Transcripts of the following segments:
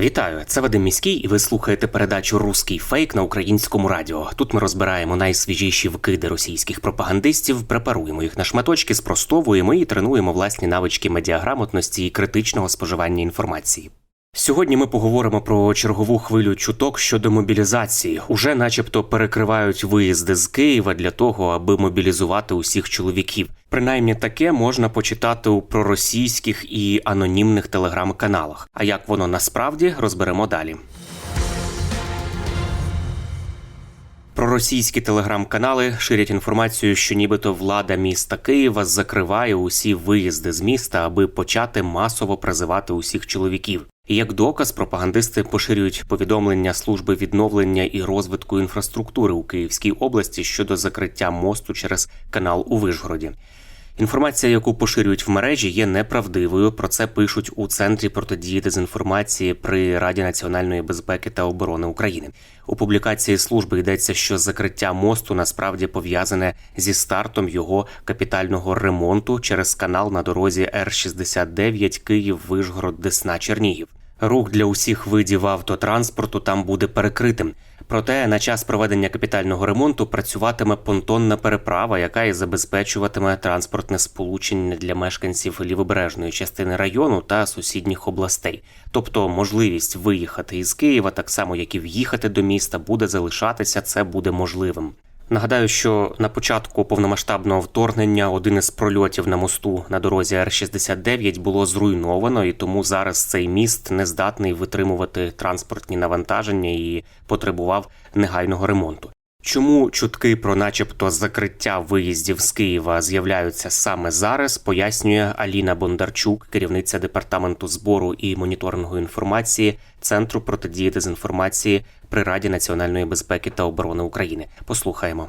Вітаю, це Вадим Міський, і ви слухаєте передачу Руський фейк на українському радіо. Тут ми розбираємо найсвіжіші вкиди російських пропагандистів, препаруємо їх на шматочки, спростовуємо і тренуємо власні навички медіаграмотності і критичного споживання інформації. Сьогодні ми поговоримо про чергову хвилю чуток щодо мобілізації. Уже, начебто, перекривають виїзди з Києва для того, аби мобілізувати усіх чоловіків. Принаймні таке можна почитати у проросійських і анонімних телеграм-каналах. А як воно насправді розберемо далі. Проросійські телеграм-канали ширять інформацію, що нібито влада міста Києва закриває усі виїзди з міста, аби почати масово призивати усіх чоловіків. Як доказ, пропагандисти поширюють повідомлення служби відновлення і розвитку інфраструктури у Київській області щодо закриття мосту через канал у Вишгороді. Інформація, яку поширюють в мережі, є неправдивою. Про це пишуть у центрі протидії дезінформації при Раді національної безпеки та оборони України. У публікації служби йдеться, що закриття мосту насправді пов'язане зі стартом його капітального ремонту через канал на дорозі Р-69 Київ, Вишгород, Десна, Чернігів. Рух для усіх видів автотранспорту там буде перекритим. Проте на час проведення капітального ремонту працюватиме понтонна переправа, яка і забезпечуватиме транспортне сполучення для мешканців лівобережної частини району та сусідніх областей. Тобто можливість виїхати із Києва, так само як і в'їхати до міста, буде залишатися. Це буде можливим. Нагадаю, що на початку повномасштабного вторгнення один із прольотів на мосту на дорозі Р-69 було зруйновано, і тому зараз цей міст не здатний витримувати транспортні навантаження і потребував негайного ремонту. Чому чутки про, начебто, закриття виїздів з Києва з'являються саме зараз, пояснює Аліна Бондарчук, керівниця департаменту збору і моніторингу інформації Центру протидії дезінформації при Раді національної безпеки та оборони України. Послухаємо.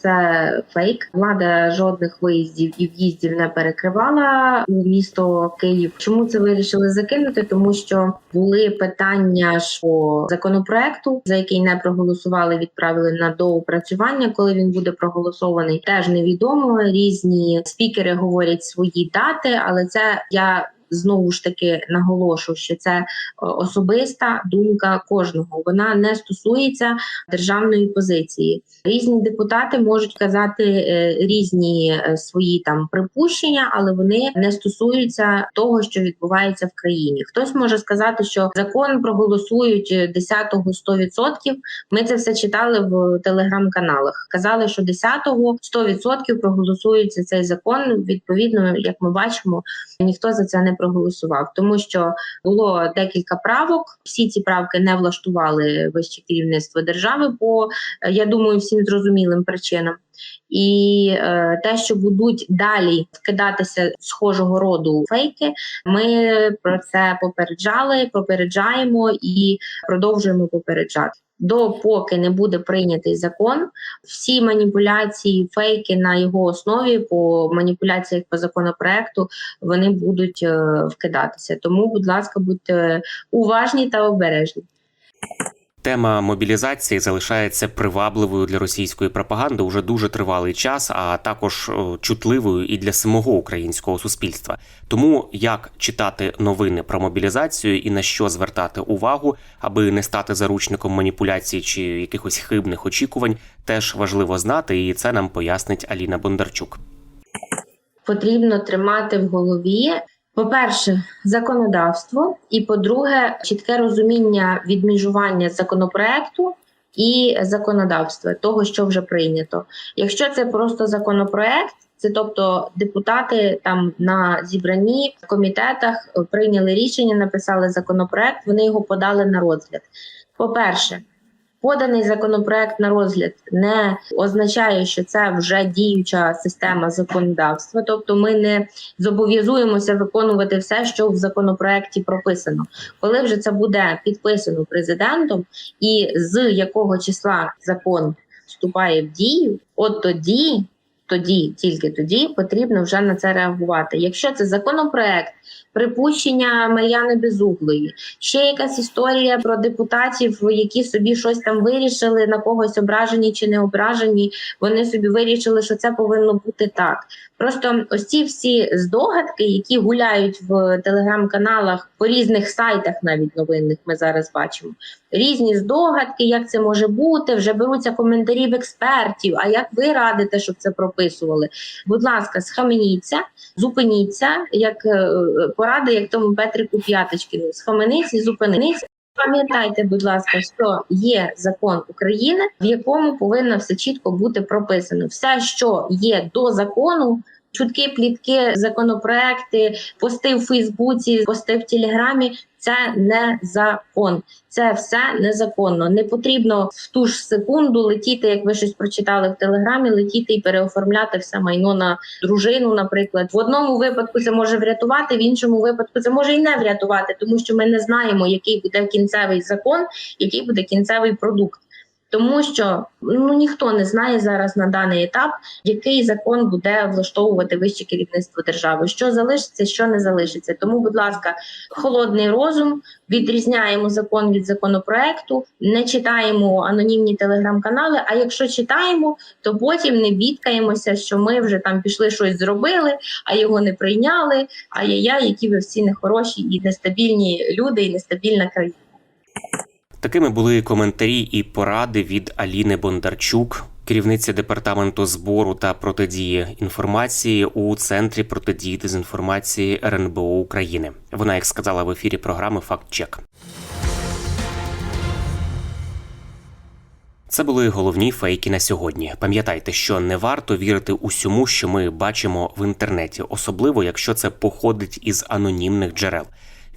Це фейк. Влада жодних виїздів і в'їздів не перекривала у місто Київ. Чому це вирішили закинути? Тому що були питання по законопроекту, за який не проголосували, відправили на доопрацювання. Коли він буде проголосований, теж невідомо. Різні спікери говорять свої дати, але це я. Знову ж таки наголошу, що це е, особиста думка кожного. Вона не стосується державної позиції. Різні депутати можуть казати е, різні е, свої там припущення, але вони не стосуються того, що відбувається в країні. Хтось може сказати, що закон проголосують е, 10-го 100%. Ми це все читали в телеграм-каналах. Казали, що 10-го 100% проголосується цей закон. Відповідно, як ми бачимо, ніхто за це не проголосував, тому що було декілька правок. Всі ці правки не влаштували вище керівництво держави по е, я думаю, всім зрозумілим причинам. І е, те, що будуть далі вкидатися схожого роду фейки, ми про це попереджали, попереджаємо і продовжуємо попереджати. Допоки не буде прийнятий закон, всі маніпуляції, фейки на його основі по маніпуляціях по законопроекту вони будуть е, вкидатися. Тому, будь ласка, будьте уважні та обережні. Тема мобілізації залишається привабливою для російської пропаганди уже дуже тривалий час, а також чутливою і для самого українського суспільства. Тому як читати новини про мобілізацію і на що звертати увагу, аби не стати заручником маніпуляцій чи якихось хибних очікувань, теж важливо знати, і це нам пояснить Аліна Бондарчук. потрібно тримати в голові. По-перше, законодавство, і по-друге, чітке розуміння відміжування законопроекту і законодавства, того, що вже прийнято. Якщо це просто законопроект, це тобто депутати там на зібранні в комітетах прийняли рішення, написали законопроект, вони його подали на розгляд. По-перше, Поданий законопроект на розгляд не означає, що це вже діюча система законодавства, тобто ми не зобов'язуємося виконувати все, що в законопроекті прописано. Коли вже це буде підписано президентом, і з якого числа закон вступає в дію, от тоді, тоді, тільки тоді потрібно вже на це реагувати. Якщо це законопроект, припущення Мар'яни Безуглої, ще якась історія про депутатів, які собі щось там вирішили, на когось ображені чи не ображені, вони собі вирішили, що це повинно бути так. Просто ось ці всі здогадки, які гуляють в телеграм-каналах по різних сайтах, навіть новинних, ми зараз бачимо. Різні здогадки, як це може бути. Вже беруться коментарі в експертів. А як ви радите, щоб це прописували? Будь ласка, схаменіться, зупиніться, як е, поради, як тому Петрику П'яточкіну. Схаменіться і зупиніться. Пам'ятайте, будь ласка, що є закон України, в якому повинно все чітко бути прописано. Все, що є до закону, чутки, плітки, законопроекти, пости в Фейсбуці, пости в Телеграмі. Це не закон, це все незаконно. Не потрібно в ту ж секунду летіти, як ви щось прочитали в телеграмі, летіти і переоформляти все майно на дружину. Наприклад, в одному випадку це може врятувати, в іншому випадку це може і не врятувати, тому що ми не знаємо, який буде кінцевий закон, який буде кінцевий продукт. Тому що ну ніхто не знає зараз на даний етап, який закон буде влаштовувати вище керівництво держави, що залишиться, що не залишиться. Тому, будь ласка, холодний розум, відрізняємо закон від законопроекту, не читаємо анонімні телеграм-канали. А якщо читаємо, то потім не бідкаємося, що ми вже там пішли щось зробили, а його не прийняли. Ай-яй-яй, які ви всі нехороші і нестабільні люди, і нестабільна країна. Такими були коментарі і поради від Аліни Бондарчук, керівниці департаменту збору та протидії інформації у центрі протидії дезінформації РНБО України. Вона, як сказала в ефірі програми Факт Чек. Це були головні фейки на сьогодні. Пам'ятайте, що не варто вірити усьому, що ми бачимо в інтернеті, особливо якщо це походить із анонімних джерел.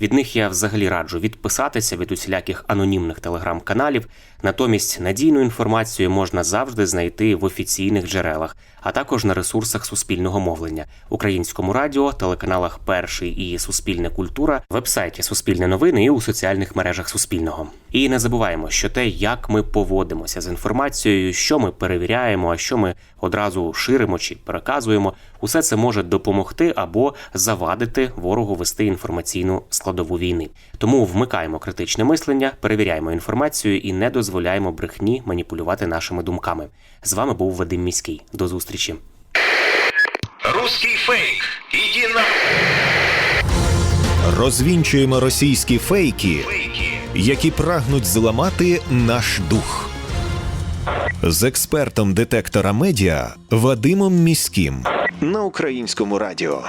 Від них я взагалі раджу відписатися від усіляких анонімних телеграм-каналів. Натомість надійну інформацію можна завжди знайти в офіційних джерелах, а також на ресурсах суспільного мовлення, українському радіо, телеканалах Перший і Суспільне культура, вебсайті Суспільне новини і у соціальних мережах Суспільного. І не забуваємо, що те, як ми поводимося з інформацією, що ми перевіряємо, а що ми одразу ширимо чи переказуємо, усе це може допомогти або завадити ворогу вести інформаційну складову війни. Тому вмикаємо критичне мислення, перевіряємо інформацію і не дозволяємо брехні маніпулювати нашими думками. З вами був Вадим Міський. До зустрічі. Русский фейк. Иди на Розвінчуємо російські фейки, фейки. які прагнуть зламати наш дух. З експертом детектора медіа Вадимом Міським на українському радіо.